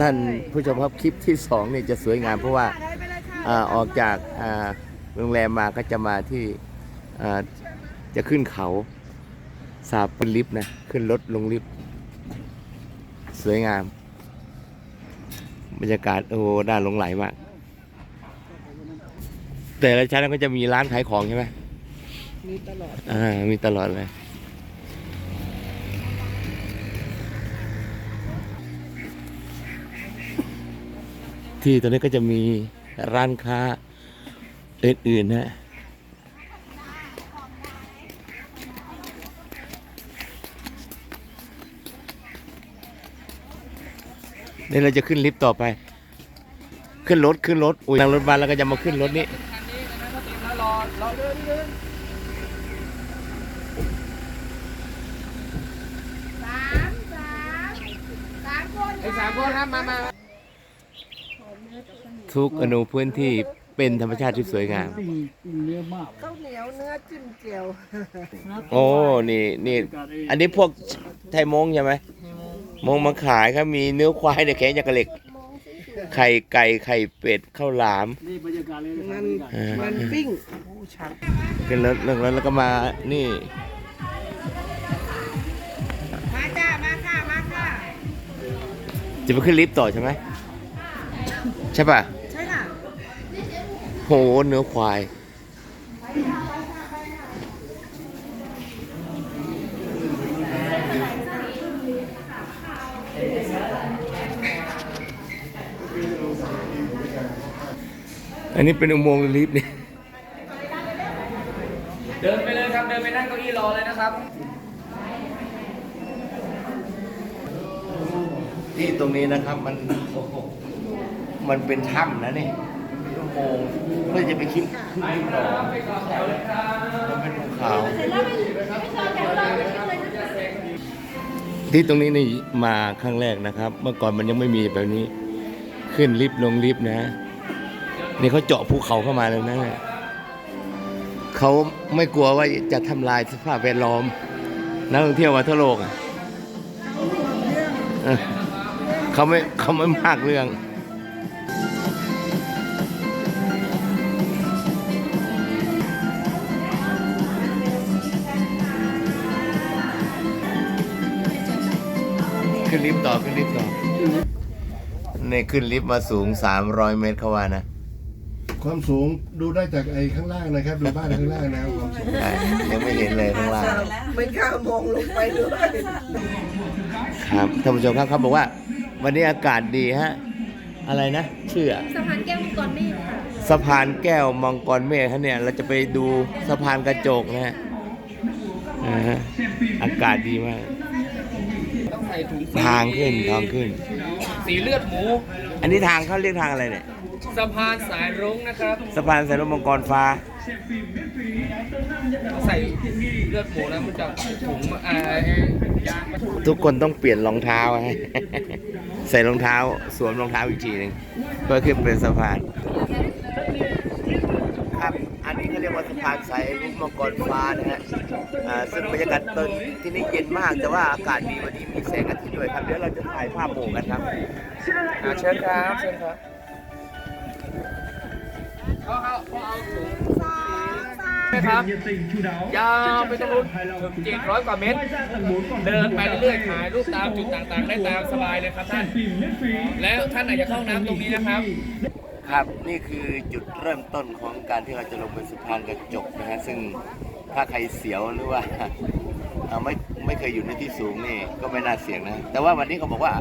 ท่านผู้ชมครับคลิปที่สองเนี่ยจะสวยงามเพราะว่าอ่าออกจากอ่าโรงแรมมาก็จะมาที่อ่าจะขึ้นเขาสาบเป็นลิฟต์นะขึ้นรถลงลิฟต์สวยงาม บรรยากาศโอ้โหน่าหลงไหลมาก แต่ละชั้นก็จะมีร้านขายของใช่ไหมมีตลอดอ่ามีตลอดเลย ที่ตรงนี้ก็จะมีร้านค้าอื่นๆนะนี่เราจะขึ้นลิฟต์ต่อไป ขึ้นรถขึ้นรถอุ้ยนั่งรถมาแล้วก็จะมาขึ้นรถนี้คันนี้นะเขาเตรียมแล้วรอรอเดินเดินสามสามสามคนไอ้สามคนครับมามา ทุกอนุพื้นที่เป็นธรรมชาติที่สวยงาม ปิ้งปิ้งเนื้อมากข้าวเหนียวเนื้อจิ้มเจียวโอ้ นี่นี่อันนี้พวกไทยมงใช่ไหมมงมาขายครับมีเนื้อควายเนี่ยแข็งจากกระเหล็ก ไข่ไก่ไข่เป็ดข้าวหลาม นี่บรรยากาศเลยมันอ่ามันปิ้งโอ้ชัดขึ้นรถเรื่องแล้วแล้วก็มานี่ มาจ้ามาค่ะมาค่ะจะไปขึ้นลิฟต์ต่อใช่ไหมใช่ป่ะใช่ค่ะ โหเนื้อควายอันนี้เป็นอุโมงค์ลิฟต์นี่ เดินไปเลยครับ เดินไปนั่งเก้าอี้รอเลยนะครับ ที่ตรงนี้นะครับมันโอ้โหมันเป็นถ้ำนะนี่เป็นอุ โมงค์เพื่อจะไปคิดขึ้นลิฟต์ต่อมันเป็นภูเขาที่ตรงนี้นี่มาครั้งแรกนะครับ เมื่อก่อนมันยังไม่มีแบบนี้ ขึ้นลิฟต์ลงลิฟต์นะนี่เขาเจาะภูเขาเข้ามาเลยนะเขาไม่กลัวว่าจะทำลายสภาพแวดล้อมนักท่องเที่ยวมาทั่วโลกอะเออเขาไม่เขาไม่มากเรื่อง ลิฟต์ต่อขึ้นลิฟต์ต่อในขึ้นลิฟต์มาสูง 300 เมตรเขาว่านะ ความสูงดูได้จากไอ้ข้างล่างนะครับ ดูบ้านข้างล่างนะครับความสูงอะยังไม่เห็นเลยข้างล่าง ไม่กล้ามองลงไปด้วยครับท่านผู้ชมครับเขาบอกว่า วันนี้อากาศดีฮะ อะไรนะชื่ออะสะพานแก้วมังกรเมฆค่ะสะพานแก้วมังกรเมฆครับเนี่ยเราจะไปดูสะพานกระจกนะฮะอ่าฮะอากาศดีมากต้องใส่ ถุงสีทางขึ้นทางขึ้น สีเลือดหมู อันนี้ทางเขาเรียกทางอะไรเนี่ย สะพานสายรุ้งนะครับ สะพานสายลมมังกรฟ้าต้องใส่เลือดหมูแล้วมันจะถุงอ่ายางมาทุกคนต้องเปลี่ยนรองเท้าให้ ใส่รองเท้า สวมรองเท้าอีกทีหนึ่งเพื่อขึ้นเป็นสะพานครับ อันนี้เขาเรียกาสะพานสายลุกมังกรฟ้านะฮะซึ่งบรรยากาศตอนที่นี่เย็นมาก แต่ว่าอากาศดีวันนี้มีแสงอาทิตย์ด้วยครับ เดี๋ยวเราจะถ่ายภาพหมู่กันครับเชิญครับเชิญครับเขาเขาเขาเอาถุงนะครับยาวไปตรงนู้นถึงเจ็ดร้อยกว่าเมตร เดินไปเรื่อยๆถ่ายรูปตามจุดต่างๆ ได้ตามสบายเลยครับท่าน แล้วท่านอาจจะเข้าน้ำตรงนี้นะครับ ครับนี่คือจุดเริ่มต้นของการที่เราจะลงไปสะพานกระจกนะฮะซึ่งถ้าใครเสียวหรือว่าเอ่อไม่ไม่เคยอยู่ในที่สูงนี่ก็ไม่น่าเสี่ยงนะแต่ว่าวันนี้เขาบอกว่า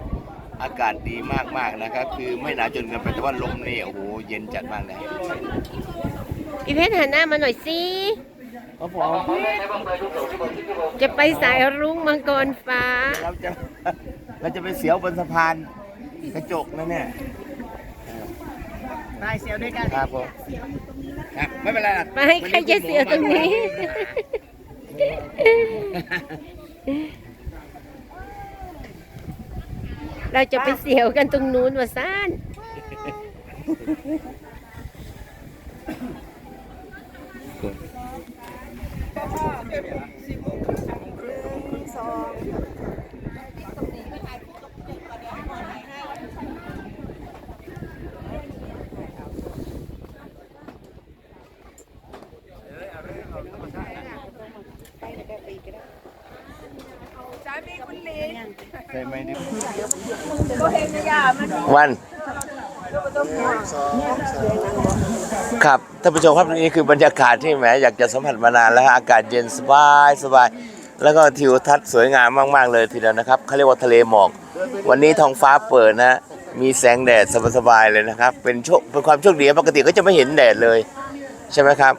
อากาศดีมากๆนะครับ คือไม่หนาวจนเกินไปแต่ว่าลมนี่โอ้โหเย็นจัดมากเลยพี่เพชรหันหน้ามาหน่อยสิเขาบอกจะไปสายรุ้งมังกรฟ้าเราจะเราจะไปเสียวบนสะพานกระจกนะเนี่ย ไปเสียวด้วยกันครับผมครับไม่เป็นไรหรอกมาให้ใครจะเสียตรงนี้ เราจะไปเสียวกันตรงนู้นว่าซ่านสอง ใช่ไหมนี่ วันครับท่านผู้ชมครับนี่คือบรรยากาศที่แหมอยากจะสัมผัสมานานแล้วฮะอากาศเย็นสบายสบาย แล้วก็ทิวทัศน์สวยงามมาก ๆ เลยทีเดียวนะครับเขาเรียกว่าทะเลหมอก วันนี้ท้องฟ้าเปิดนะ มีแสงแดดสบายๆเลยนะครับ เป็นโชคเป็นความโชคดีปกติก็จะไม่เห็นแดดเลย ใช่ไหมครับ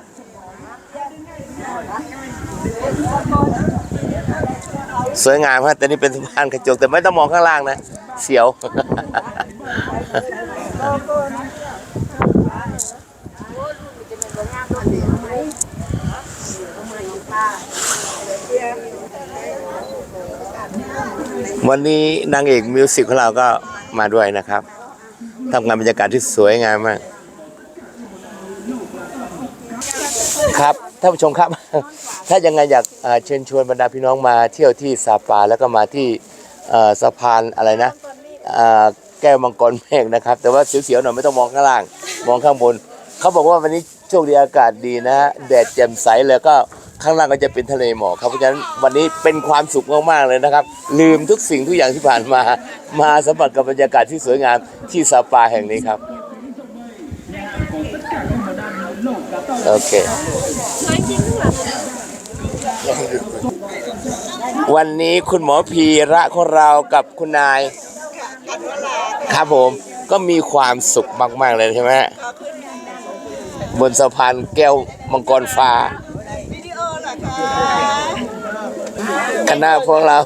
สวยงามครับแต่นี่เป็นสะพานกระจกแต่ไม่ต้องมองข้างล่างนะ เสียว วันนี้นางเอกมิวสิกของเราก็มาด้วยนะครับทำงานบรรยากาศที่สวยงามมาก ครับ ท่านผู้ชมครับ ถ้ายังไงอยากเชิญชวนบรรดาพี่น้องมาเที่ยวที่ซาปาแล้วก็มาที่สะพานอะไรนะแก้วมังกรเมฆนะครับ แต่ว่าเสียวๆหน่อยไม่ต้องมองข้างล่าง มองข้างบน เขาบอกว่าวันนี้โชคดีอากาศดีนะฮะแดดแจ่มใสแล้วก็ข้างล่างก็จะเป็นทะเลหมอกครับเพราะฉะนั้นวันนี้เป็นความสุขมากๆเลยนะครับ ลืมทุกสิ่งทุกอย่างที่ผ่านมา มาสัมผัสกับบรรยากาศที่สวยงามที่ซาปาแห่งนี้ครับ โอเค วันนี้คุณหมอพีระของเรากับคุณนาย ครับผมก็มีความสุขมาก ๆ เลยใช่ไหมฮะบนสะพานแก้วมังกรฟ้าคณะพวกเรา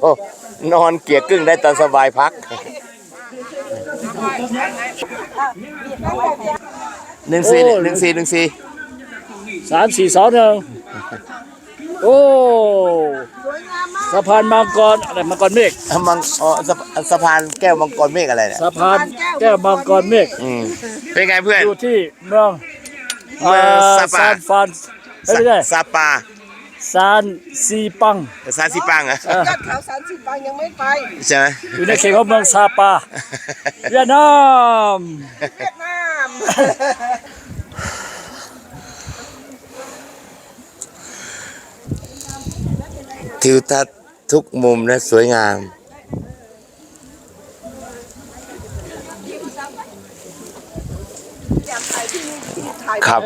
นอนเกียกกึ่งได้ตอนสบายพัก หนึ่งสี่หนึ่งสี่หนึ่งสี่ สามสี่สองหนึ่งโอ้สะพานมังกรอะไรมังกรเมฆมังอ๋อสะสะพานแก้วมังกรเมฆอะไรเนี่ยสะพานแก้วมังกรเมฆอืมเป็นไงเพื่อนอยู่ที่เมืองเมืองอ่อซาปาซานฟรานเอ้ยไม่ใช่ซาปาซานซีปังซาซิปังเหรอะอะยอดเขาสามสิบบางยังไม่ไปใช่ไหมอยู่ในเขตของเมืองซาปาเวียดนามเวียดนาม ทิวทัศน์ทุกมุมนะสวยงาม ครับ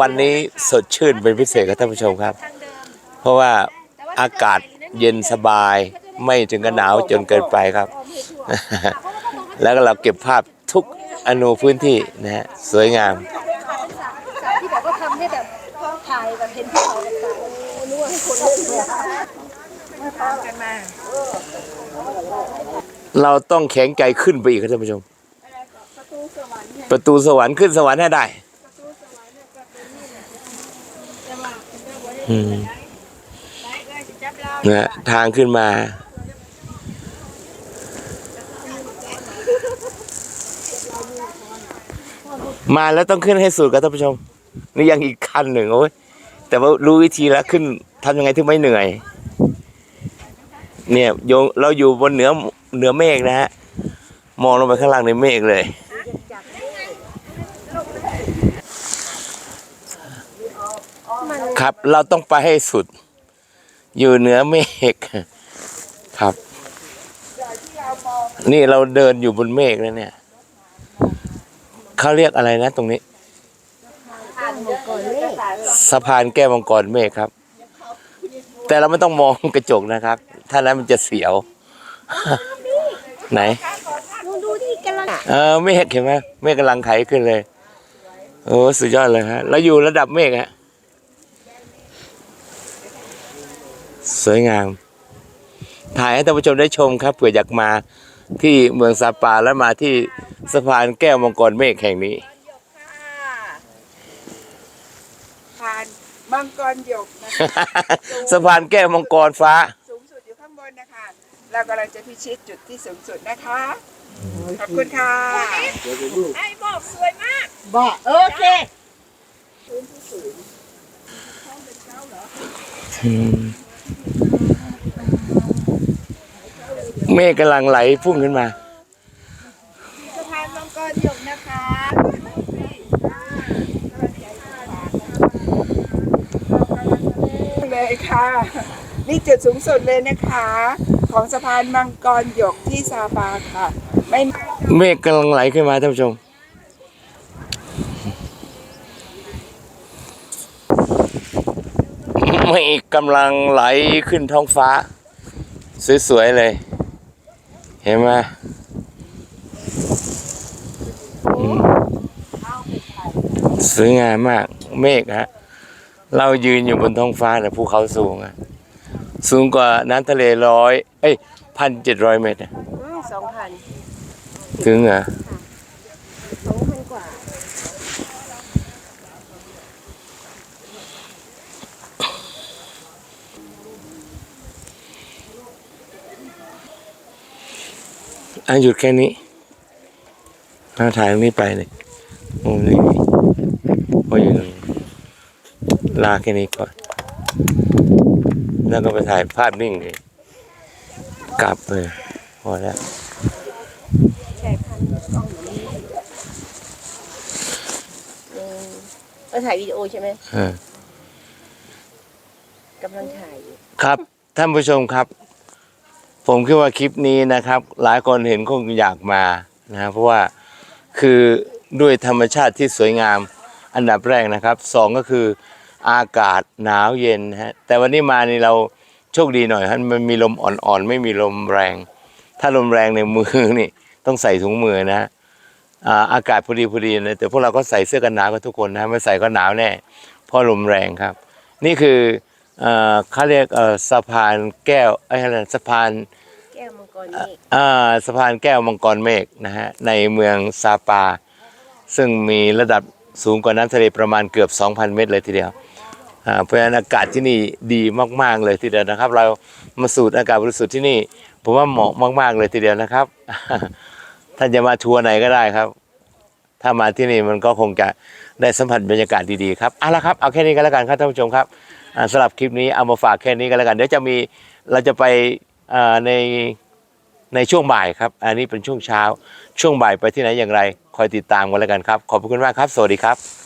วันนี้สดชื่นเป็นพิเศษครับท่านผู้ชมครับ เพราะว่าอากาศเย็นสบายไม่ถึงกับหนาวจนเกินไปครับ แล้วก็เราเก็บภาพทุกอนูพื้นที่นะฮะสวยงามที่แบบว่าทำให้แบบถ่ายแบบเห็นภูเขาต่างๆโอ้นึกว่าคนเล่นเลย เราต้องแข็งใจขึ้นไปอีกครับท่านผู้ชม ประตูสวรรค์ขึ้นสวรรค์ให้ได้อืมนะทางขึ้นมา มาแล้วต้องขึ้นให้สุดครับท่านผู้ชม นี่ยังอีกขั้นหนึ่งโอ้ยแต่ว่ารู้วิธีแล้วขึ้นทำยังไงที่ไม่เหนื่อย เนี่ยโยงเราอยู่บนเหนือเหนือเมฆนะฮะมองลงไปข้างล่างในเมฆเลย ครับเราต้องไปให้สุด อยู่เหนือเมฆครับ นี่เราเดินอยู่บนเมฆแล้วเนี่ยเขาเรียกอะไรนะตรงนี้ สะพานแก้วมังกรเมฆครับ แต่เราไม่ต้องมองกระจกนะครับ ถ้านั้นมันจะเสียว ไหนดูดูที่กำลังเออเมฆเห็นไหมเมฆกำลังไขขึ้นเลย โอ้สุดยอดเลยฮะเราอยู่ระดับเมฆฮะสวยงาม ถ่ายให้ท่านผู้ชมได้ชมครับเผื่ออยากมาที่เมืองซาปาแล้วมาที่สะพานแก้วมังกรเมฆแห่งนี้ ผ่านบางกรหยกนะคะสะพานแก้วมังกรฟ้า สูงสุดอยู่ข้างบนนะคะเรากำลังจะพิชิตจุดที่สูงสุดนะคะ ขอบคุณค่ะไอ้บอกสวยมากบอกโอเคเมฆกำลังไหลพุ่งขึ้นมา สะพานบางกรหยกนะคะเลย ค่ะ นี่จุดสูงสุดเลยนะคะ ของสะพานมังกรหยกที่ซาปาค่ะ ไม่เมฆกำลังไหลขึ้นมาท่านผู้ชม เมฆกำลังไหลขึ้นท้องฟ้า สวยๆเลย เห็นไหมสวยงามมาก เมฆฮะ เรายืนอยู่บนท้องฟ้าแต่ภูเขาสูงอะสูงกว่าน้ำทะเลร้อยเอ้ยพันเจ็ดร้อยเมตรอะสองพันถึงเหรอสองพันกว่า อะหยุดแค่นี้เราถ่ายตรงนี้ไปเลยมุมนี้พออยู่ตรงนี้ ลาแค่นี้ก่อน แล้วก็ไปถ่ายภาพนิ่งเลยกลับเลยพอแล้วใช่พันกล้องอยู่นี่เออเราถ่ายวิดีโอใช่ไหมเออกำลังถ่ายอยู่ครับ ท่านผู้ชมครับ ผมคิดว่าคลิปนี้นะครับ หลายคนเห็นคงอยากมานะเพราะว่าคือด้วยธรรมชาติที่สวยงามอันดับแรกนะครับสองก็คือ อากาศหนาวเย็นนะฮะแต่วันนี้มานี่เราโชคดีหน่อยฮะมันมีลมอ่อนๆ ไม่มีลมแรง ถ้าลมแรงในมือนี่ต้องใส่ถุงมือนะอ่าอากาศพอดีพอดีนะแต่พวกเราก็ใส่เสื้อกันหนาวกันทุกคนนะไม่ใส่ก็หนาวแน่เพราะลมแรงครับ นี่คือเอ่อเขาเรียกเอ่อสะพานแก้วไอ้อะไรนะสะพานแก้วมังกรเมฆอ่าสะพานแก้วมังกรเมฆนะฮะในเมืองซาปา ซึ่งมีระดับสูงกว่าน้ำทะเลประมาณเกือบ 2,000 เมตรเลยทีเดียวอ่า เพราะฉะนั้นอากาศที่นี่ดีมาก ๆ เลยทีเดียวนะครับ เรามาสูดอากาศบริสุทธิ์ที่นี่ ผมว่าเหมาะมาก ๆ เลยทีเดียวนะครับ ท่านจะมาทัวร์ไหนก็ได้ครับ ถ้ามาที่นี่มันก็คงจะได้สัมผัสบรรยากาศดี ๆ ครับเอาละครับเอาแค่นี้ก็แล้วกันครับท่านผู้ชมครับสำหรับคลิปนี้เอามาฝากแค่นี้ก็แล้วกัน เดี๋ยวจะมีเราจะไปในในช่วงบ่ายครับ อันนี้เป็นช่วงเช้า ช่วงบ่ายไปที่ไหนอย่างไร คอยติดตามกันแล้วกันครับ ขอบคุณมากครับ สวัสดีครับ